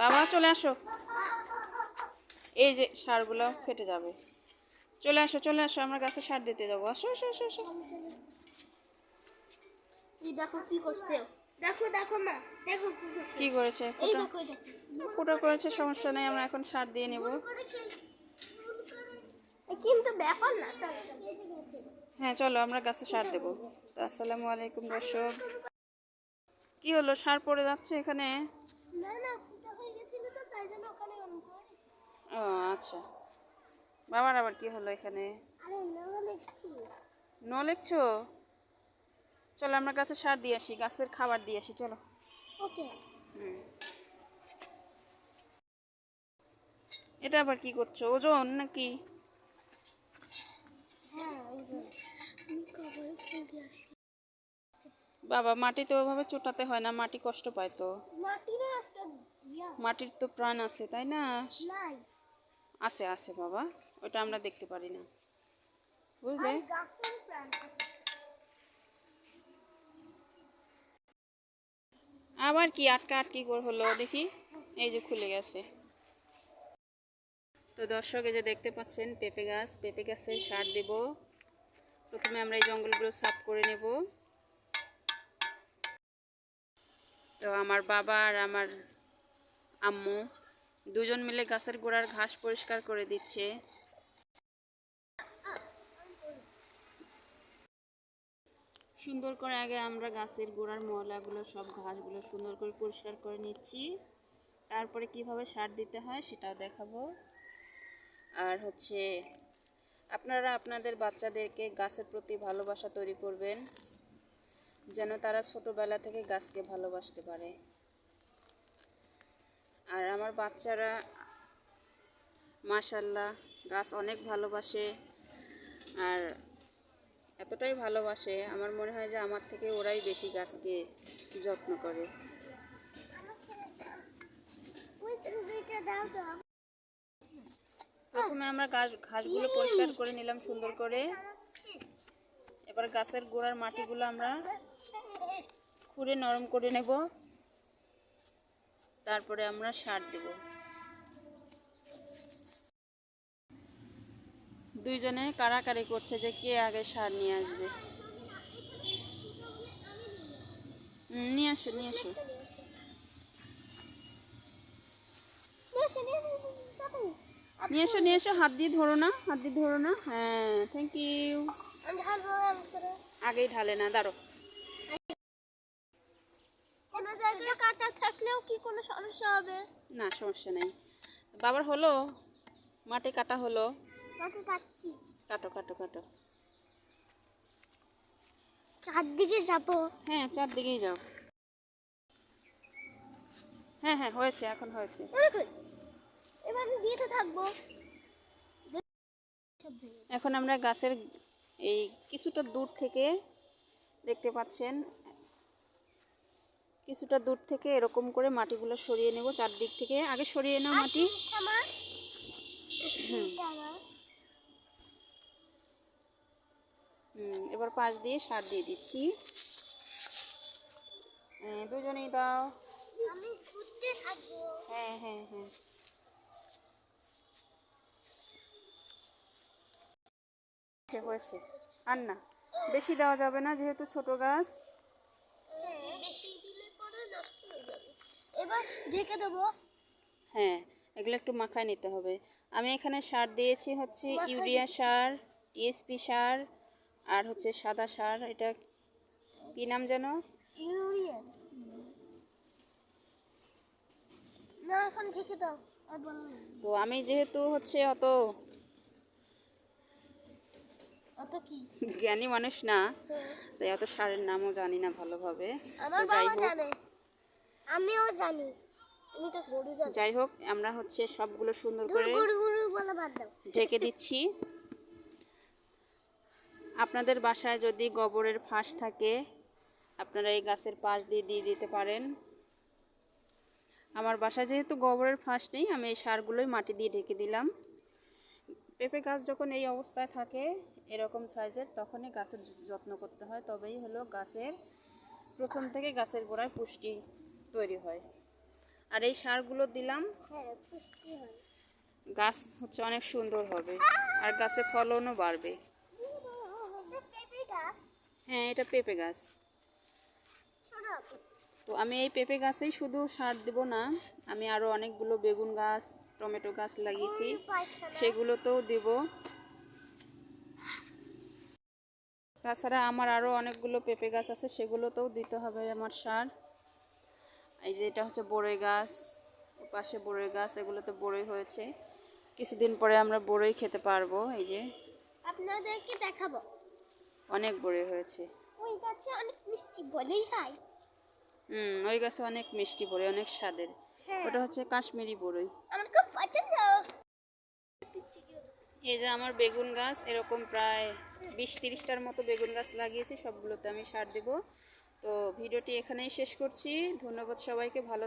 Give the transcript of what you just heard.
বাবা চলে আসো। এই যে সারগুলো ফেটে যাবে। চলে আসো চলে আসো আমরা গাছে সার দিতে যাব। আসো আসো আসো আসো। দেখো কি করছে। দেখো দেখো মা দেখো কি করেছে। ফুটো? ফুটো সমস্যা নেই আমরা এখন সার দিয়ে নেব। কিন্তু ব্যাপার না হ্যাঁ চলো আমরা গাছে সার দেবো। তো আসসালামু আলাইকুম দর্শক। কি হলো সার পড়ে যাচ্ছে এখানে? না না ও আচ্ছা। বাবার আবার কি হলো এখানে? ন লিখছো চলো আমরা গাছে সার দিয়ে আসি গাছের খাবার দিয়ে আসি চলো। ওকে। এটা আবার কি করছ ওজন নাকি? হ্যাঁ বাবা মাটিতে ওইভাবে চোটাতে হয় না মাটি কষ্ট পায় তো। একটা ইয়া মাটির তো প্রাণ আছে তাই না? আছে আছে বাবা ওটা আমরা দেখতে পারি না। বুঝলে? আবার কি আটকা আটকি করে হলো দেখি? এই যে খুলে গেছে। তো দর্শক এই যে দেখতে পাচ্ছেন পেঁপে গাছ পেঁপে গাছে সার দেব। প্রথমে আমরা এই জঙ্গলগুলো সাফ করে নেব। তো আমার বাবা আর আমার আম্মু দুজন মিলে গাছের গোড়ার ঘাস পরিষ্কার করে দিচ্ছে। সুন্দর করে আগে আমরা গাছের গোড়ার ময়লাগুলো, সব ঘাসগুলো সুন্দর করে পরিষ্কার করে নিচ্ছি। তারপরে কীভাবে সার দিতে হয় সেটাও দেখাবো। আর হচ্ছে, আপনারা আপনাদের বাচ্চাদেরকে গাছের প্রতি ভালোবাসা তৈরি করবেন, যেন তারা ছোটোবেলা থেকে গাছকে ভালোবাসতে পারে। আর আমার বাচ্চারা, মাশাল্লাহ, গাছ অনেক ভালোবাসে আর এতটাই ভালোবাসে, আমার মনে হয় যে আমার থেকে ওরাই বেশি গাছকে যত্ন করে। প্রথমে আমরা গাছ, ঘাসগুলো পরিষ্কার করে নিলাম সুন্দর করে। এবার গাছের গোড়ার মাটিগুলো আমরা খুঁড়ে নরম করে নেব। তারপরে আমরা সার দেব। দুইজনে কারাকারি করছে যে কে আগে সার নিয়ে আসবে। নিয়ে আসো নিয়ে আসো। নিয়ে এসো নিয়ে এসো হাত দিয়ে ধরো না হাত দিয়ে ধরো না। হ্যাঁ থ্যাংক ইউ আগেই ঢালে না দাঁড়ো কোনো জায়গায় কাটা থাকলেও কি কোনো সমস্যা হবে? না সমস্যা নেই। বাবার হলো মাটি কাটা হলো। মাকে কাটছি। কাটো কাটো কাটো। চারদিকে যাব। হ্যাঁ চারদিকেই যাও। হ্যাঁ হ্যাঁ হয়েছে এখন হয়েছে। অনেক হয়েছে এবার দিতে থাকব। এখন আমরা গাছের এই কিছুটা দূর থেকে দেখতে পাচ্ছেন কিছুটা দূর থেকে এরকম করে মাটিগুলো সরিয়ে নেব চারদিক থেকে। আগে সরিয়ে নাও মাটি। হুম, এবার পাশ দিয়ে সার দিয়ে দিচ্ছি। হ্যাঁ, দুজনেই দাও। হ্যাঁ হ্যাঁ হ্যাঁ। হয়েছে, হয়েছে। আর না বেশি দেওয়া যাবে না যেহেতু ছোট গাছ। বেশি নষ্ট হয়ে যাবে এবার ঢেকে দেবো। হ্যাঁ এগুলো একটু মাখায় নিতে হবে। আমি এখানে সার দিয়েছি হচ্ছে ইউরিয়া সার টিএসপি সার আর হচ্ছে সাদা সার। এটা কি নাম যেন? ইউরিয়া। না এখন ঢেকে দাও আর বলো না। তো আমি যেহেতু হচ্ছে অত অত কি? জ্ঞানী মানুষ না তাই অত সারের নামও জানি না ভালোভাবে। আমার বাবা জানে। আমিও জানি। তুমি তো গরু জানো। যাই হোক আমরা হচ্ছে সবগুলো সুন্দর করে গরু গরু বলে বাদ দাও। ঢেকে দিচ্ছি। আপনাদের বাসায় যদি গোবরের ফাঁস থাকে আপনারা এই গাছের পাশ দিয়ে দিয়ে দিতে পারেন। আমার বাসায় যেহেতু গোবরের ফাঁস নেই আমি এই সারগুলোই মাটি দিয়ে ঢেকে দিলাম। পেঁপে গাছ যখন এই অবস্থায় থাকে এরকম সাইজের তখনই গাছের যত্ন করতে হয়। তবেই হলো গাছের প্রথম থেকে গাছের গোড়ায় পুষ্টি তৈরি হয়। আর এই সারগুলো দিলাম। হ্যাঁ গাছ হচ্ছে অনেক সুন্দর হবে আর গাছে ফলনও বাড়বে। হ্যাঁ এটা পেঁপে গাছ। তো আমি এই পেঁপে গাছেই শুধু সার দেব না আমি আরও অনেকগুলো বেগুন গাছ টমেটো গাছ লাগিয়েছি সেগুলোতেও দেব। তাছাড়া আমার আরও অনেকগুলো পেঁপে গাছ আছে সেগুলোতেও দিতে হবে আমার সার। এই যে এটা হচ্ছে বড়ই গাছ পাশে বড়ই গাছ এগুলোতে বড়ই হয়েছে। কিছুদিন পরে আমরা বড়ই খেতে পারব এই যে। আপনাদেরকে দেখাবো। অনেক বড়ই হয়েছে। ওই গাছে অনেক মিষ্টি বলেই হয়। হুম ওই গাছে অনেক মিষ্টি বড়ই অনেক স্বাদের। হ্যাঁ। ওটা হচ্ছে কাশ্মীরি বড়ই। আমার খুব পছন্দ। এই যে আমার বেগুন গাছ এরকম প্রায় বিশ তিরিশটার মতো বেগুন গাছ লাগিয়েছি সবগুলোতে আমি সার দেব। তো ভিডিওটি এখানেই শেষ করছি। ধন্যবাদ সবাইকে ভালো